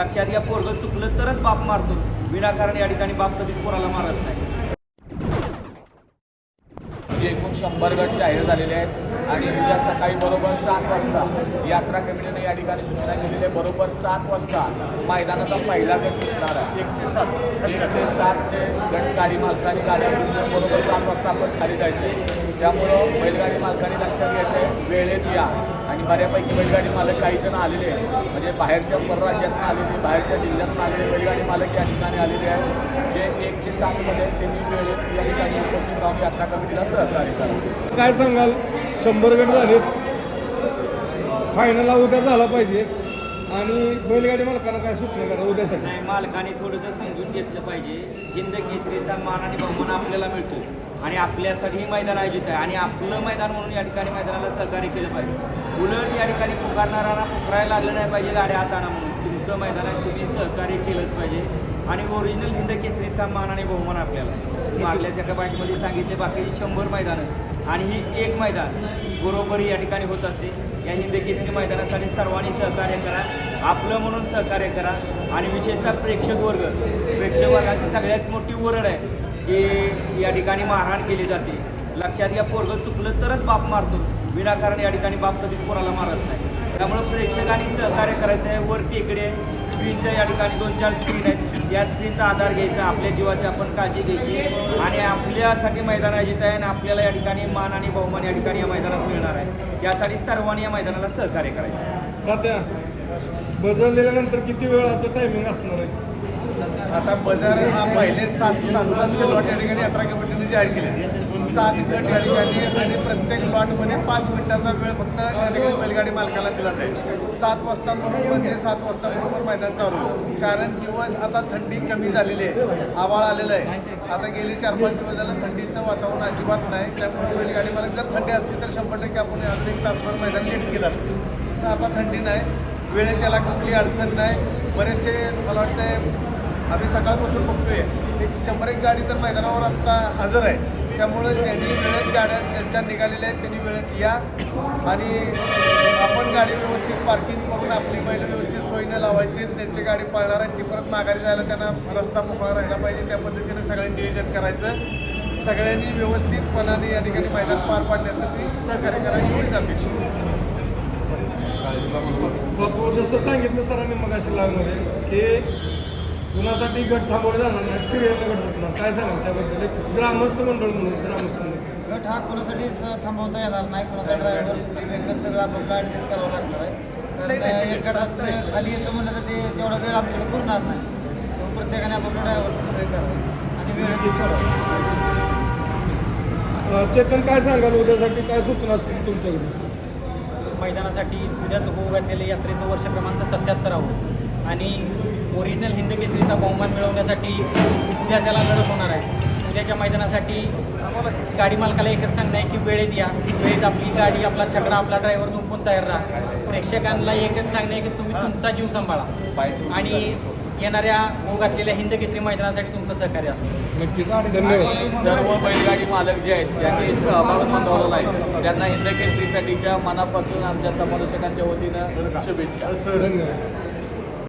लक्षात या पोरगं चुकलं तरच बाप मारतो. विनाकारण या ठिकाणी बाप कधीच पोराला मारत नाही. एकूण शंभर गट जाहीर झालेले आहेत आणि उद्या सकाळी बरोबर सात वाजता यात्रा कमिटीने या ठिकाणी सूचना केलेली आहे. बरोबर सात वाजता मैदानाचा पहिला गट सुटणार आहे. एक ते सात एक ते सातचे गट गाडी मालकांनी गाड्या बरोबर सात वाजता आपण खाली जायचे त्यामुळं बैलगाडी मालकांनी लक्षात घ्यायचं वेळेत या. आणि बऱ्यापैकी बैलगाडी मालक काही जण आलेले आहेत. म्हणजे बाहेरच्या परराज्यातून आलेले बाहेरच्या जिल्ह्यातून आलेले बैलगाडी मालक या ठिकाणी आलेले आहेत. जे एक ते सातमध्ये त्यांनी वेळेत या ठिकाणी उपस्थित राहून यात्रा कमिटीला सहकार्य करा काय सांगाल? शंभर गट झाले फायनल उद्या झाला पाहिजे. आणि बैलगाडी मालकांना काय सूचना करा उद्यासाठी? नाही मालकाने थोडंसं समजून घेतलं पाहिजे. हिंद केसरीचा मान आणि बहुमान आपल्याला मिळतो. आणि आपल्यासाठी हे मैदान आयोजित आहे. आणि आपलं मैदान म्हणून या ठिकाणी मैदानाला सहकार्य केलं पाहिजे. उलट या ठिकाणी पुकारणाऱ्यांना पुकारायला लागलं नाही पाहिजे गाड्या हाताना म्हणून. तुमचं मैदान आहे तुम्ही सहकार्य केलंच पाहिजे. आणि ओरिजिनल हिंद केसरीचा मान आणि बहुमान आपल्याला. मागल्याच्या एका बाईकमध्ये सांगितले बाकीची शंभर मैदानं आणि ही एक मैदान बरोबर या ठिकाणी होत असते. या हिंद केसरी मैदानासाठी सर्वांनी सहकार्य करा आपलं म्हणून सहकार्य करा आणि विशेषतः प्रेक्षक वर्ग. प्रेक्षक वर्गाची सगळ्यात मोठी ओरड आहे की या ठिकाणी मारहाण केली जाते. लक्षात घ्या पोरगं चुकलं तरच बाप मारतो. विनाकारण या ठिकाणी बाप कधीच पोराला मारत नाही. त्यामुळं प्रेक्षकांनी सहकार्य करायचं आहे. वर इकडे स्क्रीनचं या ठिकाणी दोन चार स्क्रीन आहेत. या स्क्रीनचा आधार घ्यायचा आपल्या जीवाची आपण काळजी घ्यायची आणि आपल्यासाठी मैदान आयोजित आहे आणि आपल्याला या ठिकाणी मान आणि बहुमान या ठिकाणी या मैदानात मिळणार आहे. यासाठी सर्वांनी या मैदानाला सहकार्य करायचं. आहे तात्या बदललेल्यानंतर किती वेळाचं टायमिंग असणार आहे? आता बाजार हा पहिले सात सात सातचे लॉट या ठिकाणी यात्रा कमिटीने जाहीर केले सात गट या ठिकाणी आणि प्रत्येक लॉटमध्ये पाच मिनिटाचा वेळ फक्त त्या ठिकाणी बैलगाडी मालकाला दिला जाईल. सात वाजता म्हणजे सात वाजता बरोबर मैदान चालू कारण दिवस आता थंडी कमी झालेली आहे. आवाळ आलेलं आहे. आता गेली चार पाच दिवस झालं थंडीचं वातावरण अजिबात नाही. त्यामुळे बैलगाडी मालक जर थंडी असती तर शंभर टक्के आपण अजून एक तासभर मैदान लेट केलं असतं. तर आता थंडी नाही. वेळेत त्याला कुठली अडचण नाही. बरेचसे मला वाटतं आम्ही सकाळपासून बघतोय. एक शंभर एक गाडी तर मैदानावर आत्ता हजर आहे. त्यामुळं ज्यांनी वेळेत गाड्या ज्यांच्या निघालेल्या आहेत त्यांनी वेळेत या. आणि आपण गाडी व्यवस्थित पार्किंग करून आपली बैल व्यवस्थित सोयीनं लावायची. त्यांची गाडी पळणार आहे ती परत माघारी जायला त्यांना रस्ता मोकळा राहिला पाहिजे. त्या पद्धतीने सगळ्यांनी नियोजन करायचं. सगळ्यांनी व्यवस्थितपणाने या ठिकाणी मैदान पार पाडण्यासाठी सहकार्य करा. एवढीच अपेक्षा जसं सांगितलं सरांनी मग अशी लागमध्ये की कुणासाठी गट थांबवले जाणार नाही. सिरियल गट सुटणार काय सांगाल त्याबद्दल? एक ग्रामस्थ मंडळ म्हणून ग्रामस्थ गट हा कोणासाठीच थांबवता येणार नाही कोणाचा ड्रायव्हर स्पीकर सगळं आपल्याला ॲडजस्ट करावं लागणार आहे. कारण एक गटात खाली येतो म्हणलं तर ते तेवढा वेळ आमच्याकडे पुरणार नाही. प्रत्येकाने आपल्या ड्रायव्हर सोय करावं. आणि वेळेत सोडावं चेतन काय सांगाल? उद्यासाठी काय सूचना असतील तुमच्याकडे मैदानासाठी उद्याचं होऊ घातलेलं यात्रेचं वर्ष क्रमांक सत्याहत्तरावं आणि ओरिजिनल हिंद केसरीचा बहुमान मिळवण्यासाठी उद्या त्याला लढत होणार आहे. उद्याच्या मैदानासाठी गाडी मालकाला एकच सांगणं आहे की वेळेत या वेळेत आपली गाडी आपला छकडा आपला ड्रायव्हर झोपून तयार राहा. प्रेक्षकांना एकच सांगणं आहे की तुम्ही तुमचा जीव सांभाळा. आणि येणाऱ्या घातलेल्या हिंद केसरी मैदानासाठी तुमचं सहकार्य असो. नक्कीच. धन्यवाद. सर्व बैलगाडी मालक जे आहेत ज्यांनी सहभाग नोंदवलेला आहे त्यांना हिंद केसरीसाठीच्या मनापासून आमच्या समालोचकांच्या वतीनं शुभेच्छा. धन्यवाद.